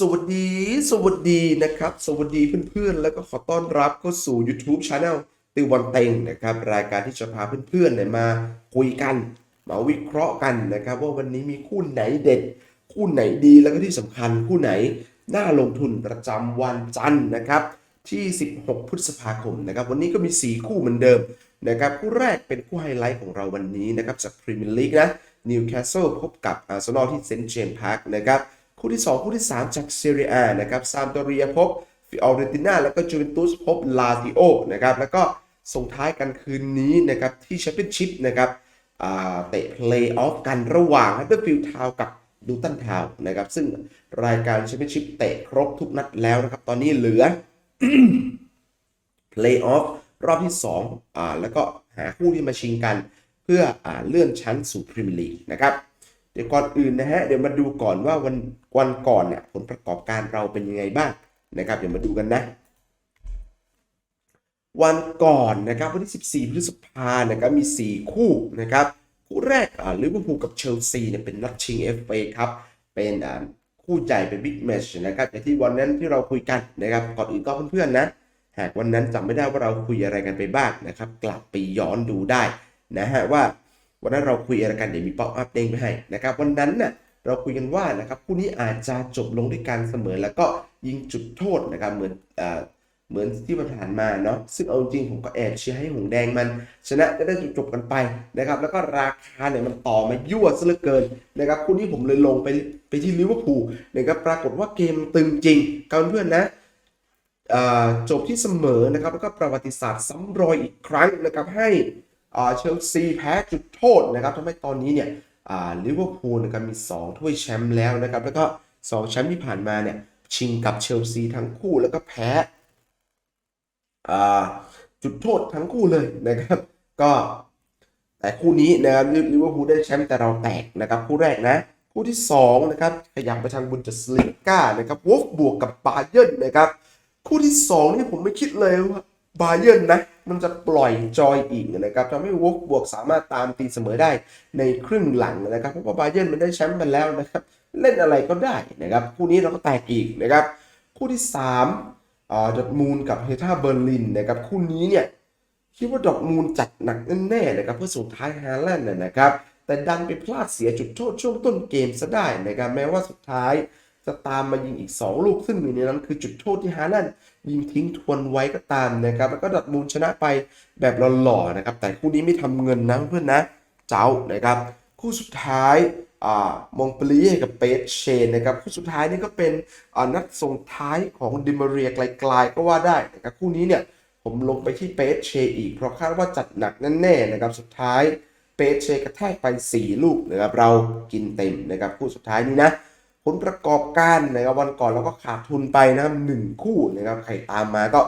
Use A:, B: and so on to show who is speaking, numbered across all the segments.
A: สวัสดี สวัสดีนะครับ สวัสดีเพื่อนๆ แล้วก็ขอต้อนรับเข้าสู่ YouTube Channel ติวบอลเต็งนะครับ รายการที่จะพาเพื่อนๆเนี่ยมาคุยกัน มาวิเคราะห์กันนะครับ ว่าวันนี้มีคู่ไหนเด็ด คู่ไหนดีแล้วก็ที่สำคัญคู่ไหนน่าลงทุนประจำวันจันทร์นะครับ ที่ 16 พฤษภาคมนะครับ วันนี้ก็มี 4 คู่เหมือนเดิมนะครับคู่แรกเป็นคู่ไฮไลท์ของเราวันนี้นะครับจากพรีเมียร์ลีกนะนิวคาสเซิลพบกับอาร์เซนอลที่เซนต์เจมส์พาร์คนะครับ คู่ที่ 2 คู่ที่ 3 จากเซเรียนะครับซามโดเรียพบฟิออเรติน่าแล้วก็จูเวนตุสพบลาติโอนะครับแล้วก็ส่งท้ายกันคืนนี้นะครับที่แชมเปี้ยนชิพนะครับเตะเพลย์ออฟกันระหว่างฮัตเตอร์ฟิลด์ทาวกับดูตันทาวนะครับซึ่งรายการแชมเปี้ยนชิพเตะครบทุกนัดแล้วนะครับตอนนี้เหลือเพลย์ออฟรอบที่2อ่าแล้วก็หาคู่ที่มาชิงกัน เพื่ออเลื่อนชั้นสู่พรีเมียร์ลีกนะครับ เดี๋ยวก่อนอื่นนะฮะเดี๋ยวมาดูก่อนว่าวันวันก่อนเนี่ยผลประกอบการเราเป็นยังไงบ้างนะครับเดี๋ยวมาดูกันนะ วันก่อนนะครับวันที่ 14พฤษภานะครับมี 4 คู่นะครับคู่แรกอ่าลิเวอร์พูลกับเชลซีเนี่ยเป็นนัดชิง FA ครับเป็นอ่าคู่ใหญ่เป็นบิ๊กแมชนะครับอย่างที่วันนั้นที่เราคุยกันนะครับก่อนอื่นก็เพื่อนๆนะหากวันนั้นจำไม่ได้ว่าเราคุยอะไรกันไปบ้างนะครับ กลับไปย้อนดูได้นะฮะว่า วันนั้นเราคุยอะไรกันเดี๋ยวมีป๊อปอัพเด้งไปให้นะครับวันนั้นน่ะเราคุยกันว่านะครับคู่นี้อาจจะจบลงด้วยการเสมอแล้วก็ยิงจุดโทษนะครับเหมือนอ่าเหมือนที่ผ่านมาเนาะซึ่งเอาจริงผมก็แอบเชียร์ให้หงแดงมัน ชนะจะได้จบๆกันไปนะครับ แล้วก็ราคาเนี่ยมันต่อมายั่วซะเหลือเกินนะครับคู่นี้ผมเลยลงไปไปที่ลิเวอร์พูลนะครับปรากฏว่าเกมตึงจริงกับเพื่อนๆนะจบที่เสมอนะครับแล้วก็ประวัติศาสตร์ซ้ำรอยอีกครั้งนะครับให้ เชลซีแพ้จุดโทษนะครับทำให้ตอนนี้เนี่ยลิเวอร์พูลนะครับมี 2 ถ้วยแชมป์แล้วนะครับแล้วก็ 2 แชมป์ที่ผ่านมาเนี่ยชิงกับเชลซีทั้งคู่แล้วก็แพ้จุดโทษทั้งคู่เลยนะครับ ก็แต่คู่นี้นะครับลิเวอร์พูลได้แชมป์แต่เราแตกนะครับคู่แรกนะ คู่ที่2นะครับขยับไปทางบุนเดสลีกานะครับวอกบวกกับบาเยิร์นนะครับ คู่ที่2นี่ผมไม่คิดเลยว่า บาเยิร์นนะมันจะปล่อยจอยอีกนะครับทำให้วกบวกสามารถตามตีเสมอได้ในครึ่งหลังนะครับเพราะว่าบาเยิร์นมันได้แชมป์ไปแล้วนะครับเล่นอะไรก็ได้นะครับคู่นี้เราก็แตกอีกนะครับคู่ที่3อ่าดอทมูลกับเฮท่าเบอร์ลินนะครับคู่นี้เนี่ยคิดว่าดอทมูลจัดหนักแน่ๆนะครับเพื่อส่งท้ายฮาแลนด์นะครับแต่ดันไปพลาดเสียจุดโทษช่วงต้นเกมซะได้นะครับแม้ว่าสุดท้าย จะตามมายิงอีก 2 ลูกซึ่งหนึ่งในนั้นคือจุดโทษที่ฮาแลนยิงทิ้งทวนไว้ก็ตามนะครับ แล้วก็ดอร์ทมูลชนะไปแบบหล่อๆนะครับ แต่คู่นี้ไม่ทำเงินนะเพื่อนนะเจ้านะครับ คู่สุดท้ายอ่ามองเปลียกับเปเชนนะครับคู่สุดท้ายนี่ก็เป็นอ่านัดส่งท้ายของดิมาเรียไกลๆก็ว่าได้นะครับคู่นี้เนี่ยผมลงไปที่เปเชอีก เพราะคาดว่าจัดหนักแน่ๆนะครับสุดท้ายเปเชกระแทกไป 4 ลูกนะครับเรากินเต็มนะครับคู่สุดท้ายนี้นะ ผลประกอบการนะครับวันก่อนเราก็ขาดทุนไปนะครับหนึ่งคู่นะครับใครตามมาก็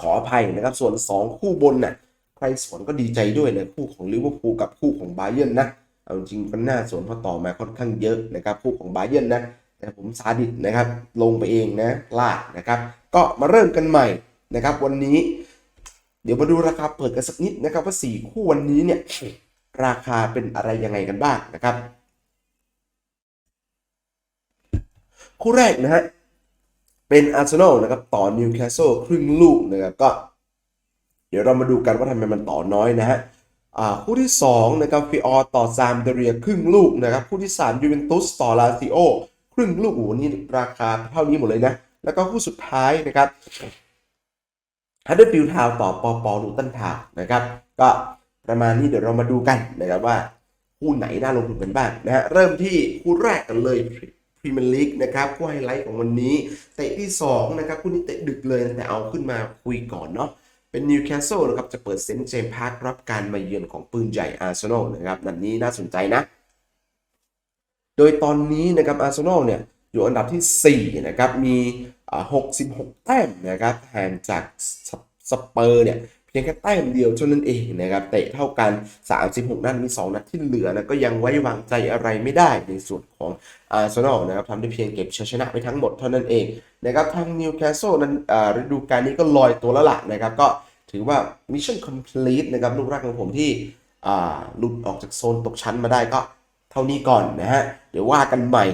A: ขออภัยนะครับ ส่วน 2 คู่บนน่ะใครสวนก็ดีใจด้วยนะคู่ของลิเวอร์พูลกับคู่ของบาเยิร์นนะเอาจริงๆก็น่าสวนเพราะต่อมาค่อนข้างเยอะนะครับคู่ของบาเยิร์นนะแต่ผมซาดิสนะครับ ลงไปเองนะพลาดนะครับ ก็มาเริ่มกันใหม่นะครับ วันนี้ เดี๋ยวมาดูราคาเปิดกันสักนิดนะครับว่า 4 คู่วันนี้เนี่ยราคาเป็นอะไรยังไงกันบ้างนะครับ คู่แรกนะฮะ เป็นอาร์เซนอลนะครับ ต่อนิวคาสเซิลครึ่งลูกนะครับก็ เดี๋ยวเรามาดูกันว่าทำไมมันต่อน้อยนะฮะอ่าคู่ที่2นะครับฟิออต่อซามเดเรียครึ่งลูกนะครับคู่ที่3ยูเวนตุสต่อลาซิโอครึ่งลูกโอ้โหนี่ราคาเท่านี้หมดเลยนะ แล้วก็คู่สุดท้ายนะครับฮัตเดอร์ฟิลทาวต่อปอปอลูตันทาวนะครับ ก็ประมาณนี้เดี๋ยวเรามาดูกันนะครับว่า คู่ไหนน่าลงทุนกันบ้างนะฮะเริ่มที่คู่แรกกันเลย รีเมียร์ลีกนะครับคู่ไฮไลท์ของวันนี้เตะที่2นะครับคู่นี้เตะดึกเลยแต่เอาขึ้นมาคุยก่อนเนาะเป็นนิวคาสเซิลนะครับจะเปิดเซนต์เจมส์พาร์ครับการมาเยือนของปืนใหญ่อาร์เซนอลนะครับนัดนี้น่าสนใจนะ โดยตอนนี้นะครับอาร์เซนอลเนี่ยอยู่อันดับที่4นะครับมี 66 แต้มนะครับห่างจากสสเปอร์เนี่ย พียงแค่แต้มเดียวเท่านั้นเองนะครับเตะเท่ากัน 36 นัดมี 2 นัดที่เหลือนะก็ยังไว้วางใจอะไรไม่ได้ในส่วนของอาร์เซนอลนะครับทำได้เพียงเก็บชัยชนะไปทั้งหมดเท่านั้นเองนะครับทางนิวคาสเซิลนั้นฤดูกาลนี้ก็ลอยตัวแล้วล่ะนะครับก็ถือว่ามิชชั่นคอมพลีทนะครับลูกรักของผมที่หลุดออกจากโซนตกชั้นมาได้ก็เท่านี้ก่อนนะฮะเดี๋ยวว่ากันใหม่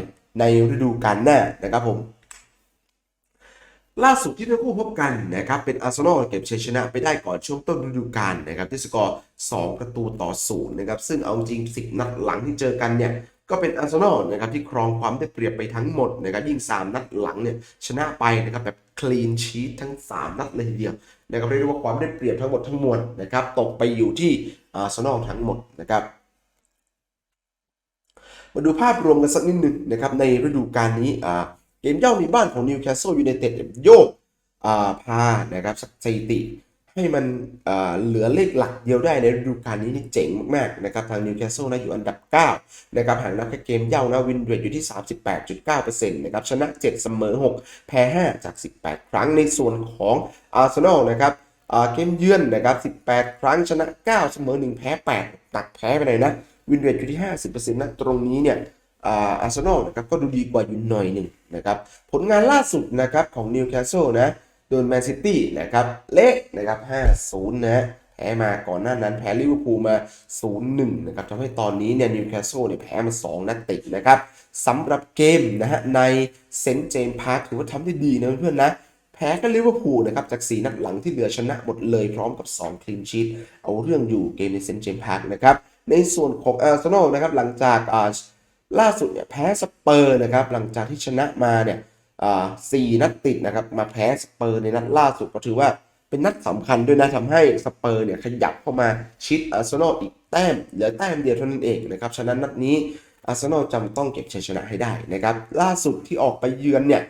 A: ในฤดูกาลหน้านะครับผม ล่าสุดที่ทั้งคู่พบกันนะครับเป็นอาร์เซนอลเก็บชัยชนะไปได้ก่อนช่วงต้นฤดูกาลนะครับที่สกอร์2ประตูต่อศูนย์นะครับซึ่งเอาจริง 10 นัดหลังที่เจอกันเนี่ยก็เป็นอาร์เซนอลนะครับที่ครองความได้เปรียบไปทั้งหมดนะครับยิ่ง 3 นัดหลังเนี่ยชนะไปนะครับแบบคลีนชีตทั้ง 3 นัดเลยทีเดียวนะครับเรียกได้ว่าความได้เปรียบทั้งหมดทั้งมวลนะครับตกไปอยู่ที่อาร์เซนอลทั้งหมดนะครับมาดูภาพรวมกันสักนิดหนึ่งนะครับในฤดูกาลนี้อ่า เกมเย่าในบ้านของนิวคาสเซิลยูไนเต็ดโยกอ่าพานะครับสถิติ ให้มันเหลือเลขหลักเดียวได้ในฤดูกาลนี้นี่เจ๋งมากๆนะครับทางนิวคาสเซิลนะอยู่อันดับ 9 นะครับห่างนับแค่เกมเย่านะวินเรทอยู่ที่ 38.9%นะครับชนะ 7 เสมอ 6 แพ้ 5 จาก 18 ครั้งในส่วนของอาร์เซนอลนะครับเกมเยือนนะครับ 18 ครั้งชนะ 9 เสมอ 1 แพ้8หนักแพ้ไปเลยนะ วินเรทอยู่ที่ 50%นะตรงนี้เนี่ยอาร์เซนอลนะครับก็ดูดีกว่าอยู่หน่อยหนึ่ง นะครับผลงานล่าสุดนะครับของนิวคาสเซิลนะโดนแมนซิตี้นะครับเละนะครับ 5-0 นะแพ้มาก่อนหน้านั้นแพ้ลิเวอร์พูลมา 0-1 นะครับทำให้ตอนนี้เนี่ยนิวคาสเซิลเนี่ยแพ้มา 2 นัดติดนะครับสำหรับเกมนะฮะในเซนต์เจมส์พาร์คถือว่าทำได้ดีนะเพื่อนๆนะแพ้ก็ลิเวอร์พูลนะครับจาก 4 นัดหลังที่เหลือชนะหมดเลยพร้อมกับ 2 คลีนชีตเอาเรื่องอยู่เกมในเซนต์เจมส์พาร์คนะครับในส่วนของอาร์เซนอลนะครับหลังจากอ่า ล่าสุดเนี่ยแพ้สเปอร์นะครับหลังจากที่ชนะมาเนี่ยสี่นัดติดนะครับมาแพ้สเปอร์ในนัดล่าสุดก็ถือว่าเป็นนัดสำคัญด้วยนะทำให้สเปอร์เนี่ยขยับเข้ามาชิดอาร์เซนอลอีกแต้มเหลือแต้มเดียวเท่านั้นเองนะครับฉะนั้นนัดนี้อาร์เซนอลจำต้องเก็บชัยชนะให้ได้นะครับล่าสุดที่ออกไปเยือนเนี่ย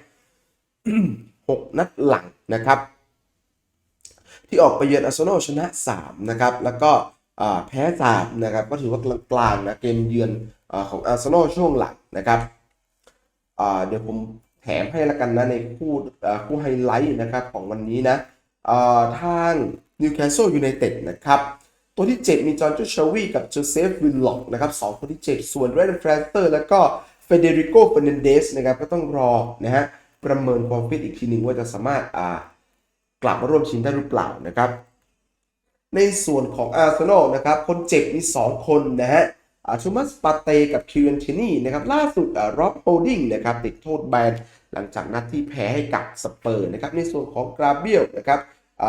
A: หกนัดหลังนะครับ ที่ออกไปเยือนอาร์เซนอลชนะ3นะครับแล้วก็ แพ้3นะครับก็ถือว่ากลางๆนะเกมเยือนอของอาร์เซนอลช่วงหลังนะครับเดี๋ยวผมแถมให้ละกันนะในคู่คู่ไฮไลท์นะครับของวันนี้นะทางนิวคาสเซิลยูไนเต็ดนะครับตัวที่ 7 มีจอห์นจูชาวีกับโจเซฟวินล็อกนะครับสองคนที่7ส่วนเรนแฟรสเตอร์แล้วก็เฟเดริโกเฟรนันเดสนะครับก็ต้องรอนะฮะประเมินความฟิตอีกทีหนึ่งว่าจะสามารถกลับมาร่วมทีมได้หรือเปล่านะครับ ในส่วนของอาร์เซนอลนะครับ คนเจ็บมี 2 คนนะฮะชูมัสปาเตกับคิวเอนทินีนะครับ ล่าสุดร็อบโฮดิ้งนะครับ ติดโทษแบนหลังจากนัดที่แพ้ให้กับสเปอร์นะครับ ในส่วนของกราเบียลนะครับอ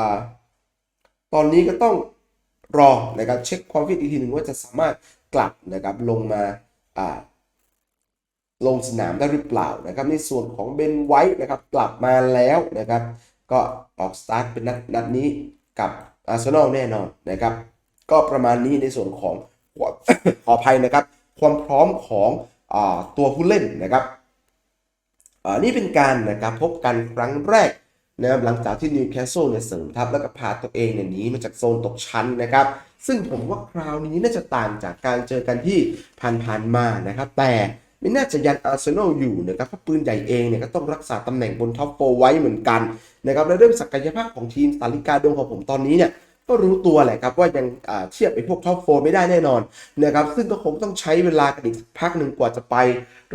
A: ตอนนี้ก็ต้องรอนะครับเช็คความฟิตอีกทีหนึ่งว่าจะสามารถกลับนะครับลงมาอ่าลงสนามได้หรือเปล่านะครับ ในส่วนของเบนไวท์นะครับกลับมาแล้วนะครับ ก็ออกสตาร์ทเป็นนัดนัดนี้กับ อาร์เซนอลแน่นอนนะครับ ก็ประมาณนี้ในส่วนของขออภัยนะครับ ความพร้อมของอตัวผู้เล่นนะครับนี่เป็นการนะครับพบกันครั้งแรกนะครับหลังจากที่นิวคาสเซิลเนี่ยเสริมทัพแล้วก็พาตัวเองเนี่ยหนีมาจากโซนตกชั้นนะครับ ซึ่งผมว่าคราวนี้น่าจะต่างจากการเจอกันที่ผ่านๆมานะครับ แต่ ไม่น่าจะยันอาร์เซนอลอยู่นะครับเพราะปืนใหญ่เองเนี่ยก็ต้องรักษาตำแหน่งบนท็อปโฟไว้เหมือนกันนะครับและเรื่องศักยภาพของทีมสาริกาดวงของผมตอนนี้เนี่ยก็รู้ตัวแหละครับว่ายังเทียบไอ้พวกท็อปโฟไม่ได้แน่นอนนะครับซึ่งก็คงต้องใช้เวลากันอีสักพักหนึ่งกว่าจะไป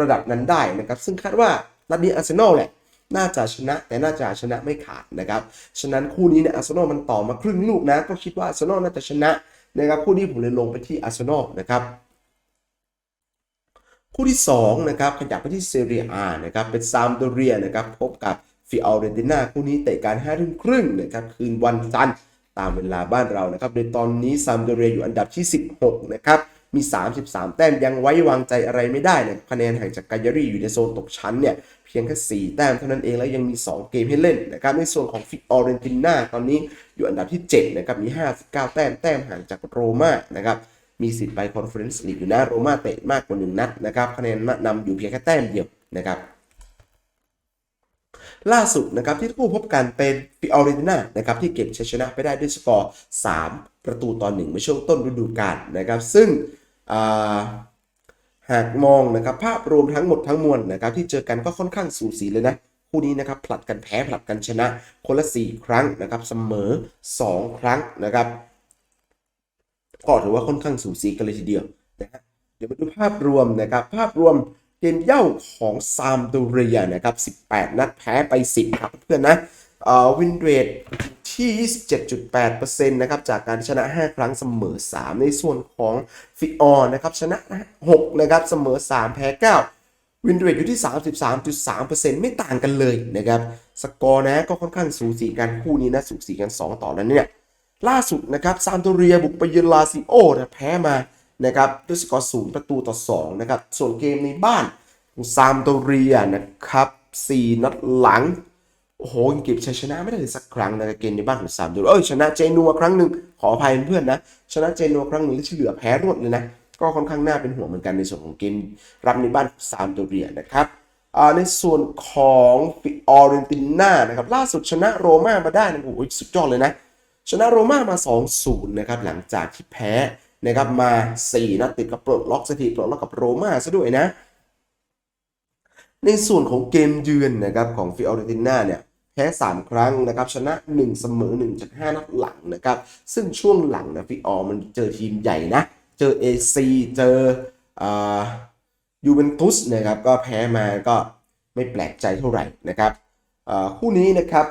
A: ระดับนั้นได้นะครับซึ่งคาดว่านัดนี้อาร์เซนอลแหละน่าจะชนะแต่น่าจะชนะไม่ขาดนะครับ ฉะนั้นคู่นี้เนี่ยอาร์เซนอลมันต่อมาครึ่งลูกนะ ก็คิดว่าอาร์เซนอลน่าจะชนะนะครับคู่นี้ผมเลยลงไปที่อาร์เซนอลนะครับ คู่ที่2นะครับขยับไปที่เซเรียอานะครับเป็นซามโดเรียนะครับพบกับฟิออเรนติน่าคู่นี้เตะการ5ทุ่มครึ่งนะครับคืนวันจันทร์ตามเวลาบ้านเรานะครับโดยตอนนี้ซามโดเรียอยู่อันดับที่ 16 นะครับมี 33 แต้มยังไว้วางใจอะไรไม่ได้นะคะแนนห่างจากกายารีอยู่ในโซนตกชั้นเนี่ยเพียงแค่4แต้มเท่านั้นเองแล้วยังมี 2 เกมให้เล่นนะครับในส่วนของฟิออเรนติน่าตอนนี้อยู่อันดับที่7นะครับมี 59 แต้มแต้มห่างจากโรม่านะครับ มีสิทธิ์ไปคอนเฟอเรนซ์ลีกอยู่นะโรม่าเตะมากกว่า 1 นัดนะครับคะแนนนำอยู่เพียงแค่แต้มเดียวนะครับล่าสุดนะครับที่คู่พบกันเป็นฟิออรนตินานะครับที่เก็บชัยชนะไปได้ด้วยสกอร์ 3 ประตูต่อ1เมื่อช่วงต้นฤดูกาลนะครับ ซึ่งาหากมองนะครับภาพรวมทั้งหมดทั้งมวลนะครับที่เจอกันก็ค่อนข้างสูสีเลยนะคู่นี้นะครับผลัดกันแพ้ผลัดกันชนะคนละ 4 ครั้งนะครับเสมอ 2 ครั้งนะครับ ก็ถือว่าค่อนข้างสูสีกันเลยทีเดียวนะฮะเดี๋ยวมาดูภาพรวมนะครับ ภาพรวมเกมเย่าของซามโดเรียนะครับ 18 นัดแพ้ไป 10 ครับเพื่อนนะเอ่อวินเรทที่ 27.8%นะครับ จากการชนะ 5 ครั้งเสมอ 3 ในส่วนของฟิออร์นะครับ ชนะ 6 นะครับ เสมอ 3 แพ้ 9 วินเรทอยู่ที่ 33.3%ไม่ต่างกันเลยนะครับ สกอร์นะก็ค่อนข้างสูสีกันคู่นี้นะ สูสีกัน 2 ต่อแล้วเนี่ย ล่าสุดนะครับซามโตเรียบุกไปเยือนลาซิโอนะแพ้มานะครับด้วยสกอร์ศูนย์ประตูต่อ2นะครับส่วนเกมในบ้านซามโตเรียนะครับ4นัดหลังโอ้โหเก็บชัยชนะไม่ได้เลยสักครั้งนะเกมในบ้านของซามโตเรียเอ้ยชนะเจนัวครั้งหนึ่งขออภัยเพื่อนนะชนะเจนัวครั้งหนึ่งแล้วที่เหลือแพ้รวดเลยนะก็ค่อนข้างน่าเป็นห่วงเหมือนกันในส่วนของเกมรับในบ้านซามโตเรียนะครับในส่วนของฟิออเรนติน่านะครับล่าสุดชนะโรม่ามาได้นะโอ้โหสุดยอดเลยนะ ชนะโรม่ามา 2-0 นะครับ หลังจากที่แพ้นะครับมา 4นัดติดกับปลดล็อกสถิติปลดล็อกกับโรม่าซะด้วยนะ ในส่วนของเกมเยือนนะครับของฟิออเรติน่าเนี่ยแพ้3 ครั้งนะครับชนะ 1 เสมอ1จาก5นัดหลังนะครับซึ่งช่วงหลังนะฟิออมันเจอทีมใหญ่นะ เจอ AC เจอยูเวนตุสนะครับก็แพ้มาก็ไม่แปลกใจเท่าไหร่นะครับคู่นี้นะครับ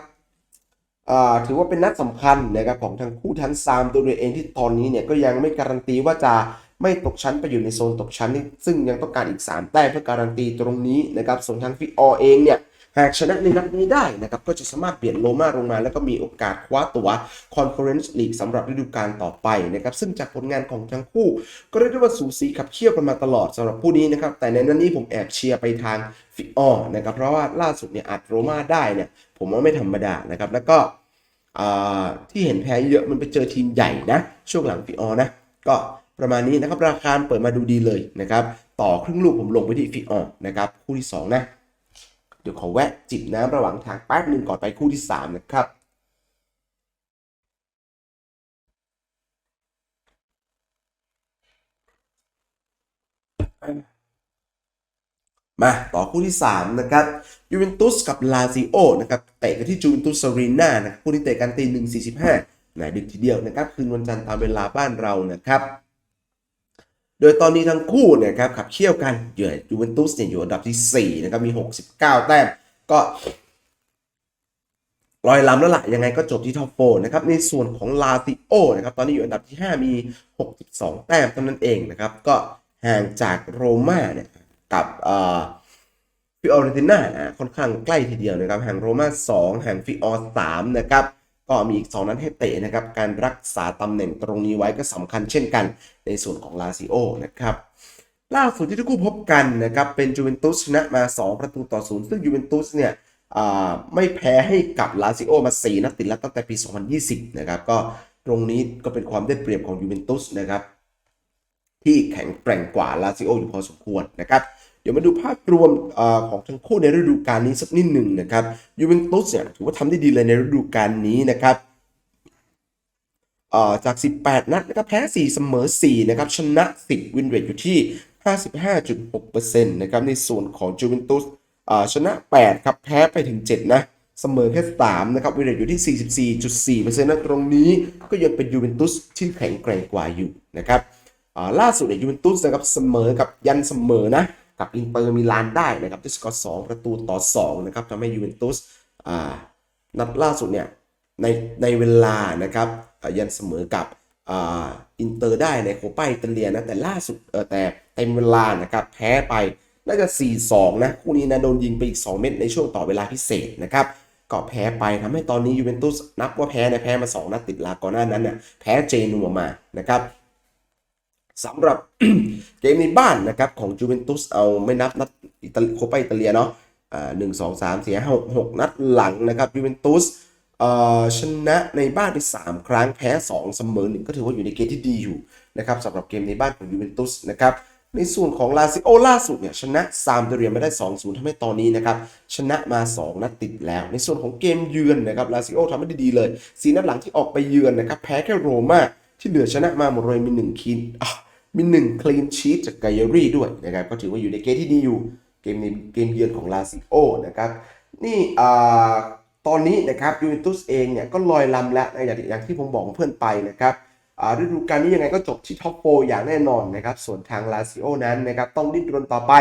A: ถือว่าเป็นนัดสำคัญนะครับของทั้งคู่ทั้งซามตัวเองที่ตอนนี้เนี่ยก็ยังไม่การันตีว่าจะไม่ตกชั้นไปอยู่ในโซนตกชั้น ซึ่งยังต้องการอีก 3 แต้มเพื่อการันตีตรงนี้นะครับส่วนทางฟิออเองเนี่ย หากชนะในนัดนี้ได้นะครับก็จะสามารถเปลี่ยนโลมาลงมา แล้วก็มีโอกาสคว้าตัวคอนเฟอเรนซ์ลีกสำหรับฤดูกาลต่อไปนะครับซึ่งจากผลงานของทั้งคู่ ก็เรียกได้ว่าสูสีขับเคี่ยวกันมาตลอดสำหรับผู้นี้นะครับแต่ในนั้นนี้ผมแอบเชียร์ไปทางฟิออนะครับเพราะว่าล่าสุดเนี่ยอัดโรมาได้เนี่ยผมว่าไม่ธรรมดานะครับแล้วก็ที่เห็นแพ้เยอะมันไปเจอทีมใหญ่นะ ช่วงหลังฟิออนะก็ประมาณนี้นะครับราคาเปิดมาดูดีเลยนะครับต่อครึ่งลูกผมลงไปที่ฟิออนะครับคู่ที่ 2 นะ เดี๋ยวขอแวะจิบน้ำระหว่างทางแป๊บหนึ่งก่อนไปคู่ที่ 3 นะครับมาต่อคู่ที่ 3 นะครับยูเวนตุสกับลาซิโอนะครับเตะกันที่จูเวนตุสอารีนานะครับคู่นี้เตะกันตีหนึ่งสี่สิบห้าไหนดึกทีเดียวนะครับ คืนวันจันทร์ตามเวลาบ้านเรานะครับ โดยตอนนี้ทั้งคู่เนี่ยครับขับเคี่ยวกันเยือนยูเวนตุสเนี่ยอยู่อันดับที่4นะครับมี 69 แต้มก็ลอยลำแล้วล่ะยังไงก็จบที่ท็อปโฟนะครับในส่วนของลาติโอนะครับตอนนี้อยู่อันดับที่ 5 มี 62 แต้มเท่านั้นเองนะครับก็ห่างจากโรม่าเนี่ยกับอ่อฟิออเรนติน่าค่อนข้างใกล้ทีเดียวนะครับห่างโรม่า2ห่างฟิออ3นะครับ ก็มีอีก 2 นั้นให้เตะนะครับ การรักษาตำแหน่งตรงนี้ไว้ก็สำคัญเช่นกันในส่วนของลาซิโอนะครับล่าสุดที่ทั้งคู่พบกันนะครับเป็นจูเวนตุสชนะมา 2 ประตูต่อศูนย์ซึ่งยูเวนตุสเนี่ยไม่แพ้ให้กับลาซิโอมา 4 นัดติดแล้วตั้งแต่ปี 2020 นะครับ ก็ตรงนี้ก็เป็นความได้เปรียบของยูเวนตุสนะครับ ที่แข็งแกร่งกว่าลาซิโออยู่พอสมควรนะครับ ดี๋ยวมาดูภาพรวมอของทั้งคู่ในฤดูกาลนี้สักนิดหนึ่งนะครับยูเวนตุสเนี่ยถือว่าทำได้ดีเลยในฤดูกาลนี้นะครับจาก 18 นัดนะครับแพ้ 4 เสมอ 4 นะครับ ชนะ 10 วินเรทอยู่ที่ 55.6%นะครับ ในส่วนของจูเวนตุสชนะ 8 ครับ แพ้ไปถึง 7 นะ เสมอแค่ 3 นะครับวินเรทอยู่ที่ 44.4%นะตรงนี้ก็ยังเป็นยูเวนตุสที่แข็งแกร่งกว่าอยู่นะครับล่าสุดเนี่ยยูเวนตุสนะครับ เสมอกับยันเสมอนะ กับอินเตอร์มิลานได้นะครับด้วยสกอร์สองประตูต่อ2นะครับทำให้ยูเวนตุสอ่านัดล่าสุดเนี่ยในในเวลานะครับยันเสมอกับอ,อินเตอร์ได้ในโคปาอิตาเลียนะแต่ล่าสุดเออแต่เต็มเวลานะครับแพ้ไปน่าจะ 4-2 นะ คู่นี้นะโดนยิงไปอีก 2 เม็ดในช่วงต่อเวลาพิเศษนะครับก็แพ้ไปทำให้ตอนนี้ยูเวนตุสนับว่าแพ้ในแพ้มา 2 นัดติดลาก่อนหน้านั้นเนี่ยแพ้เจนัวมานะครับ สำหรับเกมในบ้านนะครับของจูเวนตุสเอาไม่นับนัดอิตาลีโคปาอิตาเลียเนาะอ่าหนึ่งสองสามสี่ห้าหกหกนัดหลังนะครับยูเวนตุสเอ่อชนะในบ้านไปสามครั้งแพ้สองเสมอหนึ่งก็ถือว่าอยู่ในเกณฑ์ที่ดีอยู่นะครับสำหรับเกมในบ้านของยูเวนตุสนะครับในส่วนของลาซิโอล่าสุดเนี่ยชนะซามโดเรียมาได้ 2-0ทำให้ตอนนี้นะครับชนะมา 2 นัดติดแล้ว ในส่วนของเกมเยือนนะครับลาซิโอทำได้ดีเลยสีนัดหลังที่ออกไปเยือนนะครับแพ้แค่โรม่าที่เหลือชนะมาหมดเลยมีหนึ่งคีนอะ มีหนึ่งคลีนชีตจากไกเอรี่ด้วยนะครับก็ถือว่าอยู่ในเกมที่ดีอยู่ เกมในเกมเยือนของลาซิโอนะครับนี่อ่าตอนนี้นะครับยูเวนตุสเองเนี่ยก็ลอยลำแล้วนะอย่างอย่างที่ผมบอกเพื่อนไปนะครับอ่าฤดูกาลนี้ยังไงก็จบที่ท็อปโฟอย่างแน่นอนนะครับส่วนทางลาซิโอนั้นนะครับต้องดิ้นรนต่อไป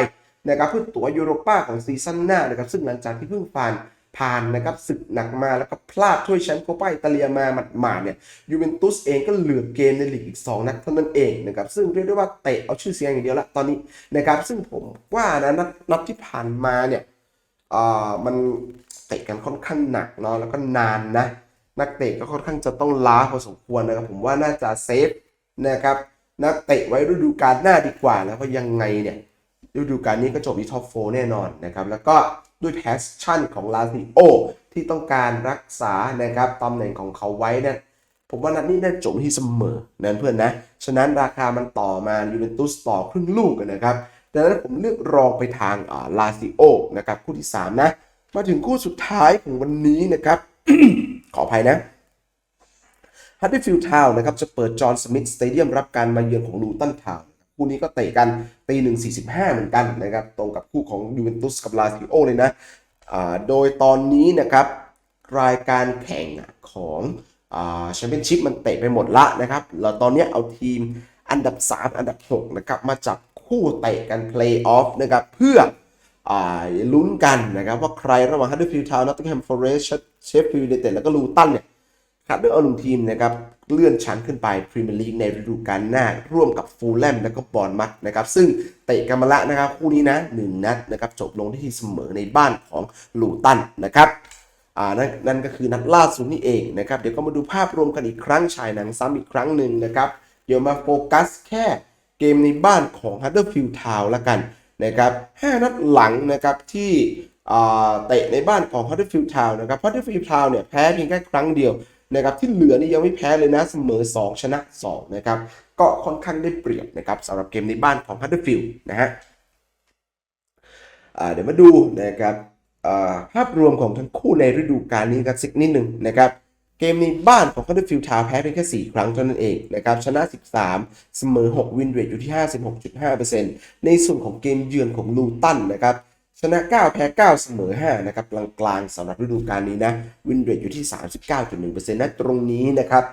A: นะครับเพื่อตั๋วยูโรป้าของซีซั่นหน้านะครับซึ่งหลังจากที่เพิ่งผ่าน ผ่านนะครับศึกหนักมาแล้วก็พลาดถ้วยแชมป์โคปาอิตาเลียมาหมาดๆเนี่ยยูเวนตุสเองก็เหลือเกมในลีกอีก 2 นัดเท่านั้นเองนะครับซึ่งเรียกได้ว่าเตะเอาชื่อเสียงอย่างเดียวละตอนนี้นะครับซึ่งผมว่านะนัดนัดที่ผ่านมาเนี่ยอ่ามันเตะกันค่อนข้างหนักเนาะแล้วก็นานนะนักเตะก็ค่อนข้างจะต้องล้าพอสมควรนะครับผมว่าน่าจะเซฟนะครับนักเตะไว้ฤดูกาลหน้าดีกว่านะเพราะยังไงเนี่ยฤดูกาลนี้ก็จบที่ท็อปโฟแน่นอนนะครับแล้วก็ ด้วยแพชชั่นของลาซิโอที่ต้องการรักษานะครับตำแหน่งของเขาไว้นี่ผมว่านัดนี้น่าจบที่เสมอนะเพื่อนนะ ฉะนั้นราคามันต่อมายูเวนตุสต่อครึ่งลูกกันนะครับดังนั้นผมเลือกรองไปทางอ่าลาซิโอนะครับคู่ที่ 3 นะ มาถึงคู่สุดท้ายของวันนี้นะครับ ขออภัยนะฮัตติฟิลด์ทาวน์นะครับจะเปิดจอห์นสมิธสเตเดียมรับการมาเยือนของลูตันทาวน์ คู่นี้ก็เตะกันตีหนึ่งสี่สิบห้าเหมือนกันนะครับตรงกับคู่ของยูเวนตุสกับลาซิโอเลยนะอ่าโดยตอนนี้นะครับรายการแข่งของแชมเปี้ยนชิพมันเตะไปหมดละนะครับแล้วตอนนี้เอาทีมอันดับ 3 อันดับ 6 นะครับ มาจับคู่เตะกันเพลย์ออฟนะครับ เพื่ออ่าลุ้นกันนะครับ ว่าใครระหว่างฮัตเดอร์ฟิลด์ทาวน์นอตติงแฮมฟอเรสต์เชฟฟิลด์ยูไนเต็ดแล้วก็ลูตันเนี่ยคัดเลือกเอาหนึ่งทีมนะครับ เลื่อนชั้นขึ้นไปพรีเมียร์ลีกในฤดูกาลหน้า ร่วมกับฟูลแลมและก็บอนมัดนะครับซึ่งเตะกันมาละนะครับคู่นี้นะหนึ่งนัดนะครับจบลงที่เสมอในบ้านของลูตันนะครับอ่านั่นนั่นก็คือนัดล่าสุดนี่เองนะครับเดี๋ยวก็มาดูภาพรวมกันอีกครั้งฉายหนังซ้ำอีกครั้งหนึ่งนะครับเดี๋ยวมาโฟกัสแค่เกมในบ้านของฮัตเดอร์ฟิลด์ทาวน์ละกันนะครับ5นัดหลังนะครับที่เตะในบ้านของ Huddersfield Town นะครับ Huddersfield Town เนี่ยแพ้เพียงแค่ครั้งเดียว นะครับที่เหลือนี่ยังไม่แพ้เลยนะเสมอ 2 ชนะ 2 นะครับ ก็ค่อนข้างได้เปรียบนะครับสำหรับเกมในบ้านของ Huddersfield นะฮะเดี๋ยวมาดูนะครับภาพรวมของทั้งคู่ในฤดูกาลนี้กันสักนิดหนึ่งนะครับเกมในบ้านของ Huddersfield Town แพ้เพียงแค่ 4 ครั้งเท่านั้นเองนะครับชนะ 13 เสมอ 6 วินเรทอยู่ที่ 56.5%ในส่วนของเกมเยือนของลูตันนะครับ ชนะ 9 แพ้ 9 เสมอ 5 นะครับกลางๆสำหรับฤดูกาลนี้นะวินเรทอยู่ที่ 39.1%นะตรงนี้นะครับ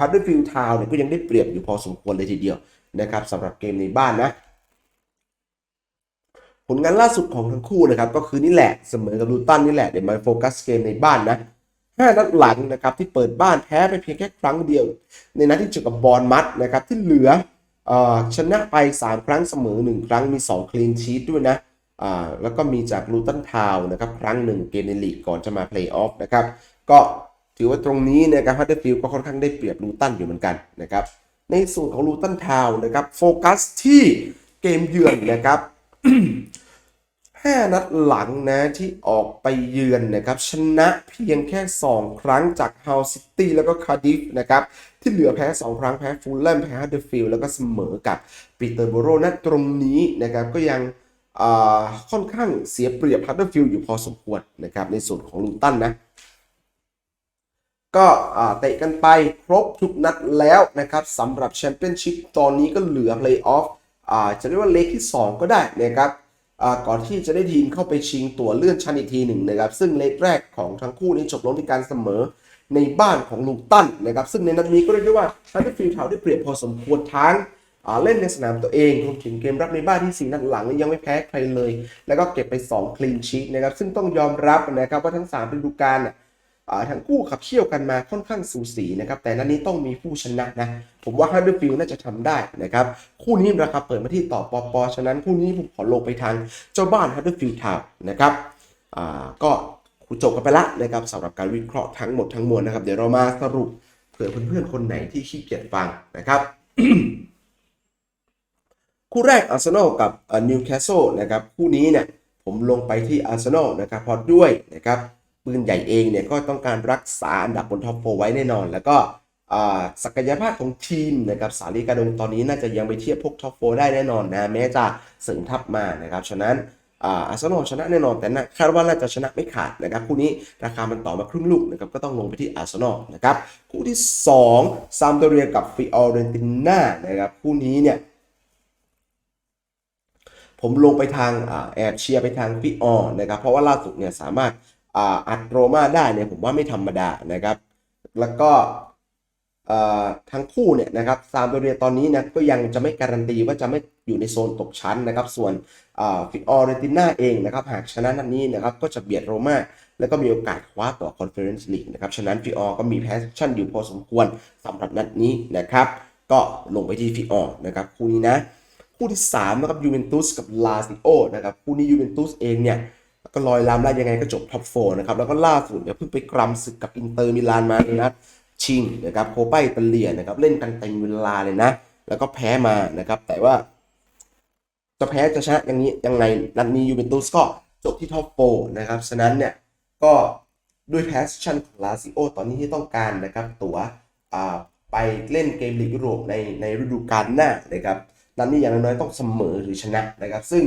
A: ฮัตเดอร์ฟิลด์ทาวน์เนี่ยก็ยังได้เปรียบอยู่พอสมควรเลยทีเดียวนะครับสำหรับเกมในบ้านนะ ผลงานล่าสุดของทั้งคู่นะครับ ก็คือนี่แหละเสมอกับลูตันนี่แหละเดี๋ยวมาโฟกัสเกมในบ้านนะห้านัดหลังนะครับที่เปิดบ้านแพ้ไปเพียงแค่ครั้งเดียว ในนัดที่เจอกับบอลมัดนะครับที่เหลืออชนะไป 3 ครั้งเสมอ 1 ครั้งมี 2 คลีนชีตด้วยนะ แล้วก็มีจากลูตันทาวน์นะครับครั้งหนึ่งเกมในลีกก่อนจะมาเพลย์ออฟนะครับก็ถือว่าตรงนี้นะครับฮัตเตอร์ฟิลก็ค่อนข้างได้เปรียบลูตันอยู่เหมือนกันนะครับในส่วนของลูตันทาวน์นะครับโฟกัสที่เกมเยือนนะครับ5นัดหลังนะที่ออกไปเยือนนะครับชนะเพียงแค่ 2 ครั้งจากฮ u ลซิตี้แล้วก็คาร์ดิฟนะครับที่เหลือแพ้ 2 ครั้งแพ้ฟูลแลมแพ้ฮัตเดอร์ฟิลด์แล้วก็เสมอกับปีเตอร์โบโรนะตรงนี้นะครับก็ยัง ค่อนข้างเสียเปรียบฮัตเดอร์ฟิลด์อยู่พอสมควรนะครับในส่วนของลูตันนะ ก็เตะกันไปครบทุกนัดแล้วนะครับสำหรับแชมเปี้ยนชิพตอนนี้ก็เหลือเพลย์ออฟอาจะเรียกว่าเลกที่ 2 ก็ได้นะครับก่อนที่จะได้ทีมเข้าไปชิงตั๋วเลื่อนชั้นอีกทีหนึ่งนะครับ ซึ่งเลกแรกของทั้งคู่นี้จบลงที่การเสมอในบ้านของลูตันนะครับ ซึ่งในนัดนี้ก็เรียกได้ว่าฮัตเตอร์ฟิลด์เขาได้เปรียบพอสมควรทั้ง เล่นในสนามตัวเองรวมถึงเกมรับในบ้านที่ 4 นัดหลังยังไม่แพ้ใครเลย แล้วก็เก็บไป 2 คลีนชีตนะครับ ซึ่งต้องยอมรับนะครับว่าทั้ง3ฤดูกาลน่ะอ่าทั้งคู่ขับเคี่ยวกันมาค่อนข้างสูสีนะครับ แต่นัดนนี้ต้องมีผู้ชนะนะ ผมว่าฮันเดอร์ฟิลน่าจะทำได้นะครับ คู่นี้ราคาเปิดมาที่ต่อปอปอฉะนั้นคู่นี้ผมขอลงไปทางเจ้าบ้านฮันเดอร์ฟิลทาวนะครับก็จบกันไปละนะครับสำหรับการวิเคราะห์ทั้งหมดทั้งมวลนะครับ เดี๋ยวเรามาสรุปเผื่อเพื่อนๆคนไหนที่ขี้เกียจฟังนะครับ คู่แรกอาร์เซนอลกับนิวคาสเซิลนะครับคู่นี้เนี่ยผมลงไปที่อาร์เซนอลนะครับพอด้วยนะครับปืนใหญ่เองเนี่ยก็ต้องการรักษาอันดับบนท็อปโฟไว้แน่นอน แล้วก็ศักยภาพของทีมนะครับสาลีการดนตอนนี้น่าจะยังไปเทียบพวกท็อปโฟได้แน่นอนนะแม้จะเสริมทัพมานะครับฉะนั้นอาร์เซนอลชนะแน่นอนแต่นะคาดว่าน่าจะชนะไม่ขาดนะครับคู่นี้ราคามันต่อมาครึ่งลูกนะครับก็ต้องลงไปที่อาร์เซนอลนะครับคู่ที่2ซามโดเรียกับฟิออเรนติน่านะครับคู่นี้เนี่ย ผมลงไปทางแอบเชียร์ไปทางพี่ออนะครับ เพราะว่าล่าสุดเนี่ยสามารถอัดโรมาได้เนี่ยผมว่าไม่ธรรมดานะครับ แล้วก็ทั้งคู่เนี่ยนะครับซามโดเรียตอนนี้นะก็ยังจะไม่การันตีว่าจะไม่อยู่ในโซนตกชั้นนะครับ ส่วนฟิออเรติน่าเองนะครับหากชนะนัดนี้นะครับก็จะเบียดโรมาแล้วก็มีโอกาสคว้าต่อคอนเฟอเรนซ์ลีกนะครับฉะนั้นฟิออก็มีแพชชั่นอยู่พอสมควรสำหรับนัดนี้นะครับ ก็ลงไปที่ฟิออนะครับคู่นี้นะ คู่ที่3นะครับยูเวนตุสกับลาซิโอนะครับคู่นี้ยูเวนตุสเองเนี่ยก็ลอยลำได้ยังไงก็จบท็อปโฟนะครับแล้วก็ล่าสุดเนี่ยเพิ่งไปกรำศึกกับอินเตอร์มิลานมาในนัดชิงนะครับโคปาอิตาเลียนะครับเล่นกันเต็มเวลาเลยนะ แล้วก็แพ้มานะครับแต่ว่า จะแพ้จะชนะอย่างนี้ยังไงนัดนี้ยูเวนตุสก็จบที่ท็อปโฟนะครับฉะนั้นเนี่ยก็ด้วยแพชชั่นของลาซิโอตอนนี้ที่ต้องการนะครับ ตั๋วไปเล่นเกมลีกยุโรปในในฤดูกาลหน้านะครับ นัดนี้อย่างน้อยๆต้องเสมอหรือชนะนะครับ ซึ่ง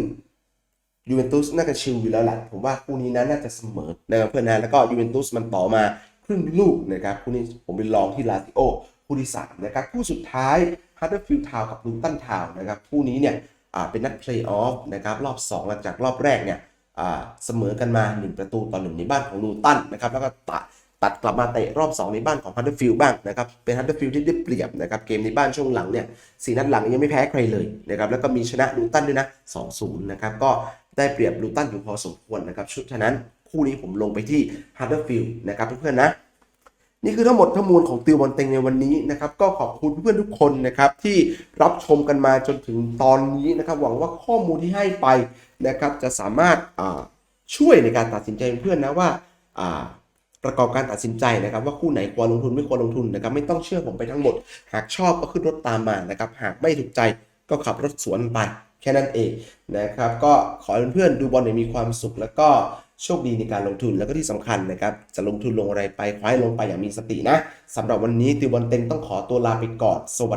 A: ยูเวนตุสน่าจะชิลอยู่แล้วแหละผมว่าคู่นี้นะน่าจะเสมอนะครับเพื่อนนะแล้วก็ยูเวนตุสมันต่อมาครึ่งลูกนะครับคู่นี้ผมไปลองที่ลาติโอคู่ที่3นะครับคู่สุดท้ายฮัตเตอร์ฟิลด์ทาวกับลูตันทาวนะครับคู่นี้เนี่ยเป็นนัดเพลย์ออฟนะครับรอบ 2 หลังจากรอบแรกเนี่ยเสมอกันมา 1 ประตูต่อ1ในบ้านของลูตันนะครับแล้วก็ตัด ตัดกลับมาเตะรอบ 2 ในบ้านของฮัตเตอร์ฟิลด์บ้างนะครับเป็นฮัตเตอร์ฟิลด์ที่ได้เปรียบนะครับเกมในบ้านช่วงหลังเนี่ยสี่นัดหลังยังไม่แพ้ใครเลยนะครับแล้วก็มีชนะลูตันด้วยนะ2-0นะครับก็ได้เปรียบลูตันอยู่พอสมควรนะครับชุดฉะนั้นคู่นี้ผมลงไปที่ฮาร์ดเดอร์ฟิลด์นะครับเพื่อนๆนะนี่คือทั้งหมดทั้งมวลของติวบอลเต็งในวันนี้นะครับก็ขอบคุณเพื่อนๆทุกคนนะครับที่รับชมกันมาจนถึงตอนนี้นะครับหวังว่าข้อมูลที่ให้ไปนะครับจะสามารถช่วยในการตัดสินใจเพื่อนๆนะว่า ประกอบการตัดสินใจนะครับ ว่าคู่ไหนควรลงทุนไม่ควรลงทุนนะครับไม่ต้องเชื่อผมไปทั้งหมด หากชอบก็ขึ้นรถตามมานะครับหากไม่ถูกใจก็ขับรถสวนไปแค่นั้นเองนะครับ ก็ขอเพื่อนๆดูบอลอย่างมีความสุข แล้วก็โชคดีในการลงทุนแล้วก็ที่สำคัญนะครับ จะลงทุนลงอะไรไปคว้าลงไปอย่างมีสตินะสำหรับวันนี้ติวบอลเต็งต้องขอตัวลาไปก่อนสวัสดี